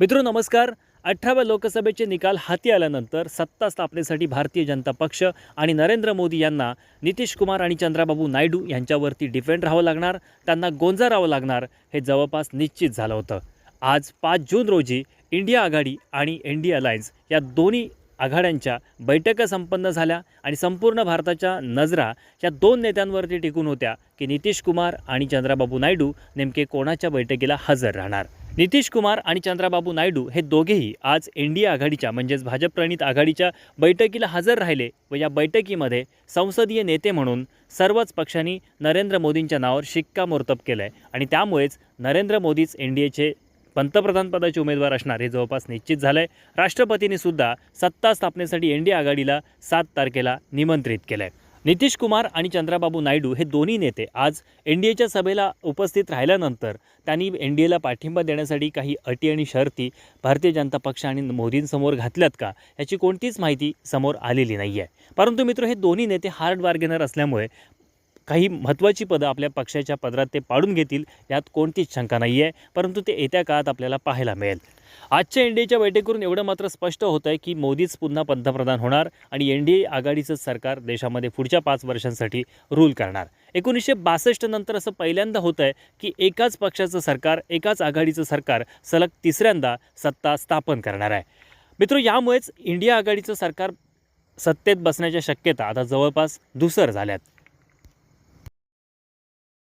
मित्र नमस्कार. अठराव्या लोकसभेचे निकाल हाती आल्यानंतर सत्ता स्थापनेसाठी भारतीय जनता पक्ष आणि नरेंद्र मोदी यांना नितीश कुमार आणि चंद्राबाबू नायडू यांच्यावरती डिफेंड राहावं लागणार त्यांना गोंजारावं लागणार हे जवळपास निश्चित झालं होतं. आज पाच जून रोजी इंडिया आघाडी आणि एन डी अलायन्स या दोन्ही आघाड्यांच्या बैठका संपन्न झाल्या आणि संपूर्ण भारताच्या नजरा या दोन नेत्यांवरती टिकून होत्या की नितीश कुमार आणि चंद्राबाबू नायडू नेमके कोणाच्या बैठकीला हजर राहणार. नितीश कुमार आणि चंद्राबाबू नायडू हे दोघेही आज एन डी आघाडीच्या म्हणजेच भाजप प्रणित आघाडीच्या बैठकीला हजर राहिले व या बैठकीमध्ये संसदीय नेते म्हणून सर्वच पक्षांनी नरेंद्र मोदींच्या नावावर शिक्कामोर्तब केलं आहे आणि त्यामुळेच नरेंद्र मोदीच एन डी एचे पंतप्रधानपदाचे उमेदवार असणार हे जवळपास निश्चित झालं आहे राष्ट्रपतींनी सुद्धा सत्ता स्थापनेसाठी एन डी आघाडीला सात तारखेला निमंत्रित केलं आहे नितीश कुमार आणि चंद्राबाबू नायडू हे दोन्ही नेते आज एन डी एच्या सभेला उपस्थित राहिल्यानंतर त्यांनी एन डी एला पाठिंबा देण्यासाठी काही अटी आणि शर्ती भारतीय जनता पक्ष आणि मोदींसमोर घातल्यात का याची कोणतीच माहिती समोर आलेली नाही आहे परंतु मित्र हे दोन्ही नेते हार्ड बार्गेनर असल्यामुळे काही महत्त्वाची पदं आपल्या पक्षाच्या पदरात ते पाडून घेतील यात कोणतीच शंका नाही आहे परंतु ते येत्या काळात आपल्याला पाहायला मिळेल. आजच्या एन डी एच्या बैठकीवरून एवढं मात्र स्पष्ट होतं आहे की मोदीच पुन्हा पंतप्रधान होणार आणि एन डी ए आघाडीचं सरकार देशामध्ये पुढच्या पाच वर्षांसाठी रूल करणार. एकोणीसशे बासष्ट नंतर असं पहिल्यांदा होतं आहे की एकाच पक्षाचं सरकार एकाच आघाडीचं सरकार सलग तिसऱ्यांदा सत्ता स्थापन करणार आहे. मित्र यामुळेच इंडिया आघाडीचं सरकार सत्तेत बसण्याच्या शक्यता आता जवळपास दुसर झाल्यात.